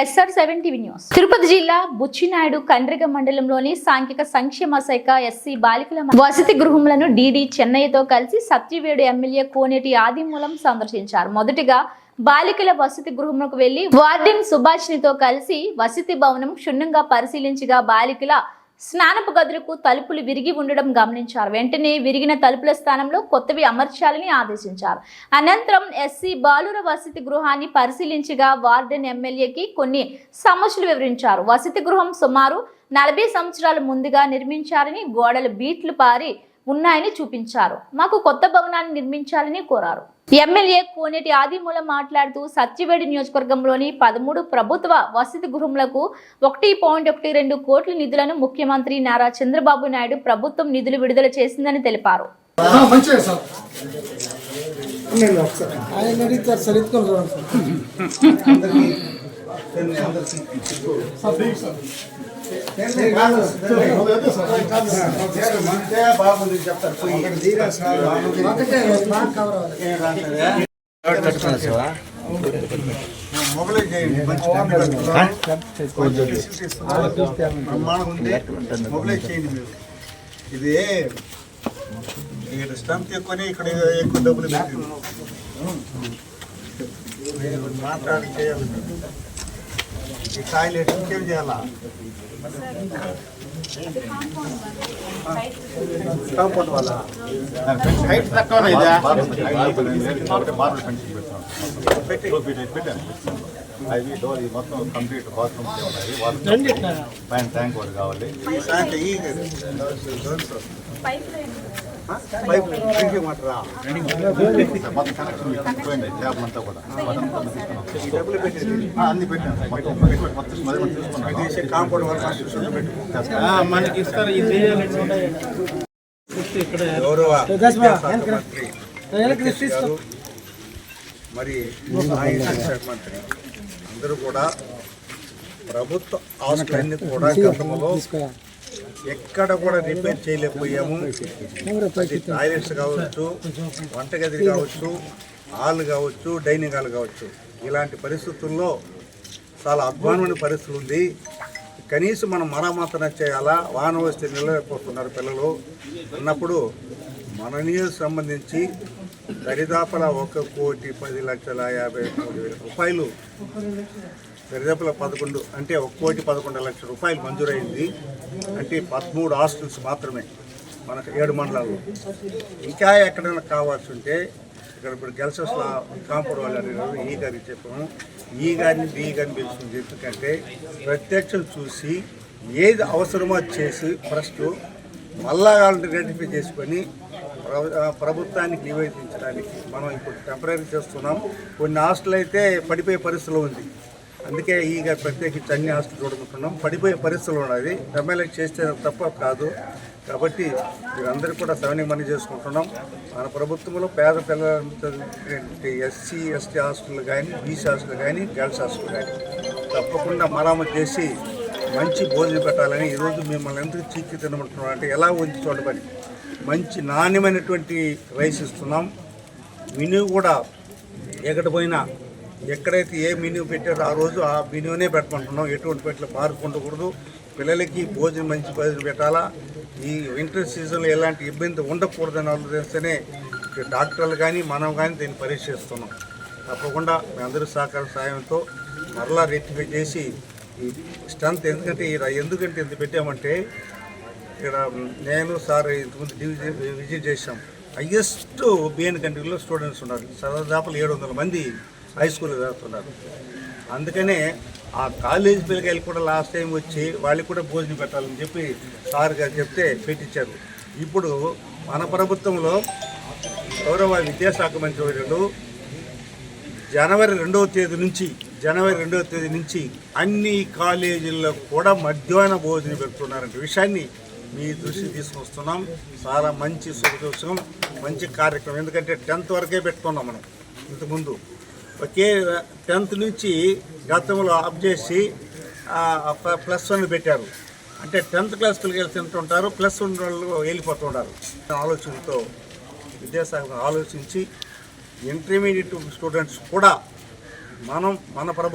SR seven TV news. Tirupati జిల్లా బుచ్చినాయుడు కండ్రిగ మండలంలోని సాంఘిక సంక్షేమ శాఖ ఎస్సీ బాలికల వసతి గృహములను డీడీ చెన్నయ్యతో కలిసి సత్యవేడు ఎమ్మెల్యే కోనేటి ఆదిమూలం సందర్శించారు. మొదటిగా బాలికల వసతి గృహములకు వెళ్ళి వార్డెన్ సుభాష్నితో కలిసి వసతి భవనం క్షుణ్ణంగా పరిశీలించగా బాలికల స్నానపు గదులకు తలుపులు విరిగి ఉండడం గమనించారు. వెంటనే విరిగిన తలుపుల స్థానంలో కొత్తవి అమర్చాలని ఆదేశించారు. అనంతరం ఎస్సీ బాలుర వసతి గృహాన్ని పరిశీలించగా వార్డెన్ ఎమ్మెల్యేకి కొన్ని సమస్యలు వివరించారు. వసతి గృహం సుమారు నలభై సంవత్సరాల ముందుగా నిర్మించారని గోడలు బీట్లు పారి ఉన్నాయని చూపించారు. మాకు కొత్త భవనాన్ని నిర్మించాలని కోరారు. ఎమ్మెల్యే కోనేటి ఆదిమూలం మాట్లాడుతూ సత్యవేడి నియోజకవర్గంలోని పదమూడు ప్రభుత్వ వసతి గృహములకు ఒకటి పాయింట్ ఒకటి రెండు కోట్ల నిధులను ముఖ్యమంత్రి నారా చంద్రబాబు నాయుడు ప్రభుత్వం నిధులు విడుదల చేసిందని తెలిపారు. సార్. నేను ఒకసారి ఆయన మొగలే చేయండి బ్రహ్మాండం ఉంది మొగలే చేయండి మీరు ఇది ఇక్కడ స్టంప్ ఎక్కువనే ఇక్కడ ఎక్కువ డబ్బులు మాట్లాడి చేయాలి. ఈ టాయిలెట్ ఇంకేం చేయాలా? కాంపౌండ్ వల్ల హైట్ తక్కువ అవి డోర్ ఇది? మొత్తం కంప్లీట్ బాత్రూమ్స్ ఉన్నాయి వాటర్ పైన ట్యాంక్ ఒకటి కావాలి పైప్ డ్రింకింగ్ వాటరా మొత్తం కనెక్షన్ పోయింది ట్యాప్ అంతా కూడా ఈ డబ్బులు అన్ని పెట్టాను మొత్తం మొత్తం కాంపౌండ్ మనకి ఇస్తారు ఇది గౌరవ మరి మంత్రి అందరూ కూడా ప్రభుత్వ ఆస్తులన్నీ కూడా గతంలో ఎక్కడ కూడా రిపేర్ చేయలేకపోయాము. టాయిలెట్స్ కావచ్చు వంటగది కావచ్చు హాల్ కావచ్చు డైనింగ్ హాల్ కావచ్చు. ఇలాంటి పరిస్థితుల్లో చాలా అధ్వానమైన పరిస్థితులు ఉంది. కనీసం మనం మరమ్మతన చేయాలా? వాన వస్తే నిలవైపోతున్నారు పిల్లలు. అన్నప్పుడు మన నియోజక సంబంధించి దరిదాపుల ఒక కోటి పది లక్షల యాభై మూడు వేల రూపాయలు దరిదాపుల పదకొండు అంటే ఒక కోటి పదకొండు లక్షల రూపాయలు మంజూరైంది. అంటే పదమూడు హాస్టల్స్ మాత్రమే మనకు ఏడు మండలాల్లో. ఇంకా ఎక్కడైనా కావాల్సి ఉంటే ఇక్కడ ఇప్పుడు గెల్సెస్ కాంపౌండ్ వాళ్ళు అడిగారు ఈ గారికి చెప్పాము. ఈ గారిని బి గారిని పిలుచుకుని ఎందుకంటే ప్రత్యక్షం చూసి ఏది అవసరమో చేసి ఫస్ట్ మళ్ళా వాళ్ళని రెటిఫై చేసుకొని ప్రభుత్వానికి నివేదించడానికి మనం ఇప్పుడు టెంపరీ చేస్తున్నాం. కొన్ని హాస్టల్ అయితే పడిపోయే పరిస్థితిలో ఉంది. అందుకే ఈ ప్రత్యేకించి అన్ని హాస్టల్ చూడమంటున్నాం పడిపోయే పరిస్థితులు ఉన్నది ఎమ్మెల్యే చేస్తే తప్ప కాదు. కాబట్టి మీరందరూ కూడా సవని మనీ చేసుకుంటున్నాం. మన ప్రభుత్వంలో పేద పిల్లలు ఎస్సీ ఎస్టీ హాస్టల్ కానీ బీసీ హాస్టల్ కానీ గర్ల్స్ హాస్టల్ కానీ తప్పకుండా మరామతు చేసి మంచి భోజనం పెట్టాలని ఈరోజు మిమ్మల్ని ఎందుకు చీక్కి తినమంటున్నాం అంటే ఎలా ఉంది చూడబడి మంచి నాణ్యమైనటువంటి రైస్ ఇస్తున్నాం. మెనూ కూడా ఎక్కడ పోయినా ఎక్కడైతే ఏ మెనూ పెట్టారో ఆ రోజు ఆ మెనూనే పెట్టమంటున్నాం ఎటువంటి పెట్టలు మారుకుండకూడదు ఉండకూడదు పిల్లలకి భోజనం మంచి భోజనం పెట్టాలా. ఈ వింటర్ సీజన్లో ఎలాంటి ఇబ్బంది ఉండకూడదని ఆలోచిస్తేనే డాక్టర్లు కానీ మనం కానీ దీన్ని పరీక్షిస్తున్నాం. తప్పకుండా మీ అందరి సహకార సాయంతో మరలా రెక్టిఫై చేసి ఈ స్ట్రెంత్ ఎందుకంటే ఎందుకంటే ఇంత పెట్టామంటే ఇక్కడ నేను సార్ ఇంతకుముందు డివిజన్ విజిట్ చేశాం. హయ్యెస్ట్ బిఎన్ కంట్రీలో స్టూడెంట్స్ ఉన్నారు. దాదాపు ఏడు వందల మంది హై స్కూల్లో చదువుతున్నారు. అందుకనే ఆ కాలేజ్ పిల్లకాయలు కూడా లాస్ట్ టైం వచ్చి వాళ్ళకి కూడా భోజనం పెట్టాలని చెప్పి సార్ గారు చెప్తే పెట్టించారు. ఇప్పుడు మన ప్రభుత్వంలో గౌరవ విద్యాశాఖ మంత్రి వర్యులు జనవరి రెండవ తేదీ నుంచి జనవరి రెండవ తేదీ నుంచి అన్ని కాలేజీల్లో కూడా మధ్యాహ్న భోజనం పెడుతున్నారంటే. విషయాన్ని మీ దృష్టికి తీసుకొస్తున్నాం. చాలా మంచి శుభదోషం మంచి కార్యక్రమం. ఎందుకంటే టెన్త్ వరకే పెట్టుకున్నాం మనం. ఇంతకుముందు ఒకే టెన్త్ నుంచి గతంలో ఆఫ్ చేసి ప్లస్ వన్ పెట్టారు. అంటే టెన్త్ క్లాస్ పిల్లలు తింటుంటారు ప్లస్ వన్ వాళ్ళు వెళ్ళిపోతుంటారు ఆలోచనతో విద్యాశాఖ ఆలోచించి ఇంటర్మీడియట్ స్టూడెంట్స్ కూడా మనం మన ప్రభుత్వం